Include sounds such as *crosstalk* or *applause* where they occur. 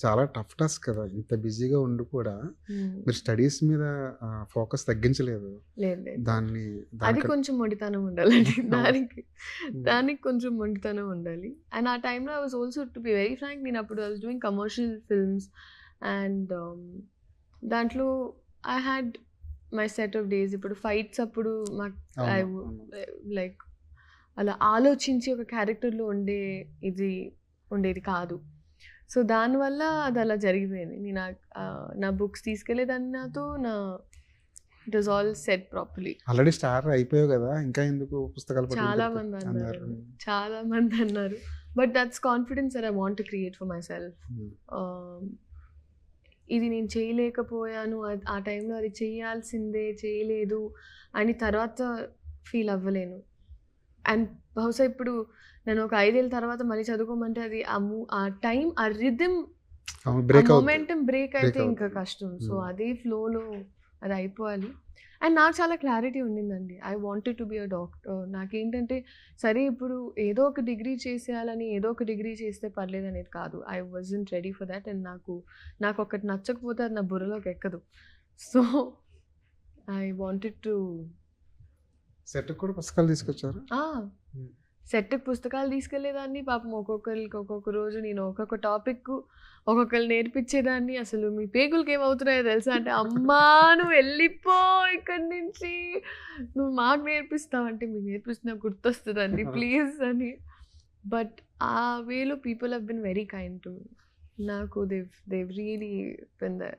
చాలా tough task కదా! ఇంత బిజీగా ఉండి కూడా. మీరు స్టడీస్ మీద ఫోకస్ తగ్గించలేదు. లేదు లేదు. దాన్ని అది కొంచెం మొండితనం ఉండాలండి. *laughs* దానికి దానికి కొంచెం మొండితనం ఉండాలి. అండ్ ఆ టైంలో I was also to be very frank నేను అప్పుడు I was doing commercial films and దాంట్లో I had my set of days. ఇప్పుడు ఫైట్స్ అప్పుడు మాకు ఐ. లైక్ అలా ఆలోచించి ఒక క్యారెక్టర్లో ఉండే ఇది ఉండేది కాదు. సో దానివల్ల అది అలా జరిగిపోయింది. నేను నా బుక్స్ తీసుకెళ్ళేదాన్ని నాతో నా it was all set properly. Already star అయిపోయావు కదా ఇంకా ఎందుకు పుస్తకాలు చాలా? మంది అన్నారు? చాలా మంది అన్నారు. But that's confidence that I want create for myself ఇది నేను చేయలేకపోయాను. ఆ టైంలో అది చేయాల్సిందే చేయలేదు అని తర్వాత ఫీల్ అవ్వలేను. అండ్ బహుశా ఇప్పుడు నేను ఒక ఐదేళ్ళ తర్వాత మళ్ళీ చదువుకోమంటే అది ఆ మూ ఆ టైం ఆ రిథమ్ మొమెంటం బ్రేక్ అయితే ఇంకా. కష్టం. So Hmm. అదే ఫ్లోలో అది అయిపోవాలి. అండ్ నాకు చాలా క్లారిటీ ఉండిందండి. I wanted to be a doctor. నాకేంటంటే సరే ఇప్పుడు ఏదో ఒక డిగ్రీ చేసేయాలని ఏదో ఒక డిగ్రీ చేస్తే పర్లేదు అనేది కాదు. I wasn't ready for that and నాకు నాకు ఒకటి నచ్చకపోతే అది నా బుర్రలోకి ఎక్కదు. So I wanted to set కూడా పుస్తకాలు తీసుకొచ్చారు. Hmm. సెట్ పుస్తకాలు తీసుకెళ్ళేదాన్ని పాపం ఒక్కొక్కరికి ఒక్కొక్క రోజు నేను ఒక్కొక్క టాపిక్ ఒక్కొక్కరు నేర్పించేదాన్ని. అసలు మీ పేగులకి ఏమవుతున్నాయో తెలుసా అంటే అమ్మా నువ్వు వెళ్ళిపో ఇక్కడి నుంచి. నువ్వు మాకు నేర్పిస్తావు అంటే మీకు నేర్పిస్తున్నా గుర్తొస్తుందండి *laughs* ప్లీజ్ అని. బట్ ఆ వేలో people have been very kind to. నాకు Dev Dev really been the